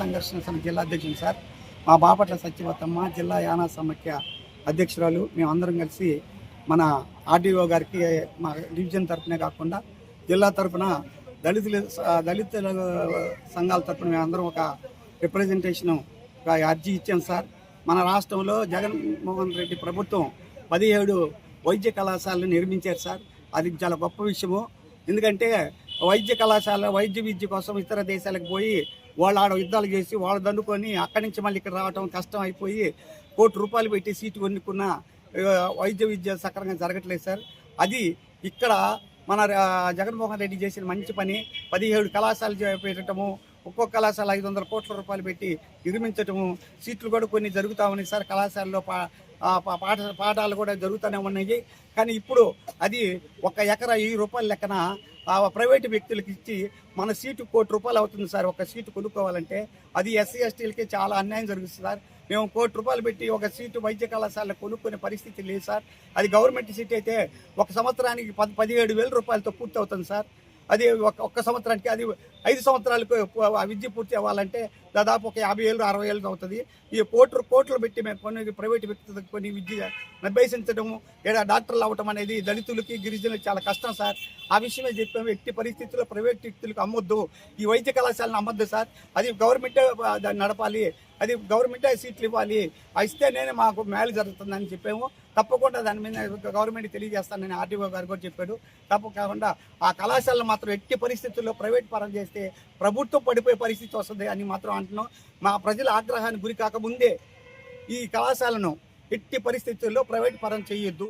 సంఘర్షణ సమితి జిల్లా అధ్యక్షులు సార్ మా బాపట్ల సత్యవతమ్మ జిల్లా యానా సమాఖ్య అధ్యక్షురాలు మేమందరం కలిసి మన ఆర్డీఓ గారికి మా డివిజన్ తరఫునే కాకుండా జిల్లా తరపున దళితుల దళితుల సంఘాల తరపున మేమందరం ఒక రిప్రజెంటేషన్ ఒక అర్జీ ఇచ్చాం సార్. మన రాష్ట్రంలో జగన్మోహన్ రెడ్డి ప్రభుత్వం పదిహేడు వైద్య కళాశాలను నిర్మించారు సార్. అది చాలా గొప్ప విషయము. ఎందుకంటే వైద్య కళాశాల వైద్య విద్య కోసం ఇతర దేశాలకు పోయి వాళ్ళు ఆడ యుద్ధాలు చేసి వాళ్ళు దండుకొని అక్కడి నుంచి మళ్ళీ ఇక్కడ రావడం కష్టం అయిపోయి కోటి రూపాయలు పెట్టి సీటు కొనుక్కున్న వైద్య విద్య సక్రమంగా జరగట్లేదు సార్. అది ఇక్కడ మన జగన్మోహన్ రెడ్డి చేసిన మంచి పని. పదిహేడు కళాశాలలు పెట్టడము ఒక్కో కళాశాల ఐదు వందల కోట్ల రూపాయలు పెట్టి నిర్మించటము సీట్లు కూడా కొన్ని జరుగుతూ ఉన్నాయి సార్ కళాశాలలో పా పా- పాఠ పాఠాలు కూడా జరుగుతూనే ఉన్నాయి. కానీ ఇప్పుడు అది ఒక ఎకరా ఈ రూపాయల లెక్కన ఆ ప్రైవేటు వ్యక్తులకు ఇచ్చి మన సీటు కోటి రూపాయలు అవుతుంది సార్. ఒక సీటు కొనుక్కోవాలంటే అది ఎస్సీ ఎస్టీలకి చాలా అన్యాయం జరుగుతుంది సార్. మేము కోటి రూపాయలు పెట్టి ఒక సీటు వైద్య కళాశాల కొనుక్కునే పరిస్థితి లేదు సార్. అది గవర్నమెంట్ సీట్ అయితే ఒక సంవత్సరానికి పది పదిహేడు వేల రూపాయలతో పూర్తి అవుతుంది సార్. అది ఒక ఒక్క సంవత్సరానికి అది ఐదు సంవత్సరాలకు విద్య పూర్తి అవ్వాలంటే దాదాపు ఒక యాభై ఏళ్ళు అరవై ఏళ్ళు అవుతుంది. ఈ కోట్లు కోట్లు పెట్టి మేము కొన్ని ప్రైవేట్ వ్యక్తులకు కొన్ని విద్య అభ్యసించడము లేదా డాక్టర్లు అవ్వటం అనేది దళితులకి గిరిజనులకు చాలా కష్టం సార్. ఆ విషయమే చెప్పాము. ఎట్టి పరిస్థితుల్లో ప్రైవేట్ వ్యక్తులకు అమ్మొద్దు. ఈ వైద్య కళాశాలను అమ్మొద్దు సార్. అది గవర్నమెంటే దాన్ని నడపాలి. అది గవర్నమెంటే సీట్లు ఇవ్వాలి. ఇస్తేనే మాకు మేలు జరుగుతుందని చెప్పాము. తప్పకుండా దాని మీద గవర్నమెంట్ తెలియజేస్తానని ఆర్టీఓ గారు కూడా చెప్పాడు. తప్పకుండా ఆ కళాశాలను మాత్రం ఎట్టి పరిస్థితుల్లో ప్రైవేట్ పరం చేస్తే ప్రభుత్వం పడిపోయే పరిస్థితి వస్తుంది అని మాత్రం అంటున్నాం. మా ప్రజల ఆగ్రహానికి గురి కాకముందే ఈ కళాశాలను ఎట్టి పరిస్థితుల్లో ప్రైవేట్ పరం చేయొద్దు.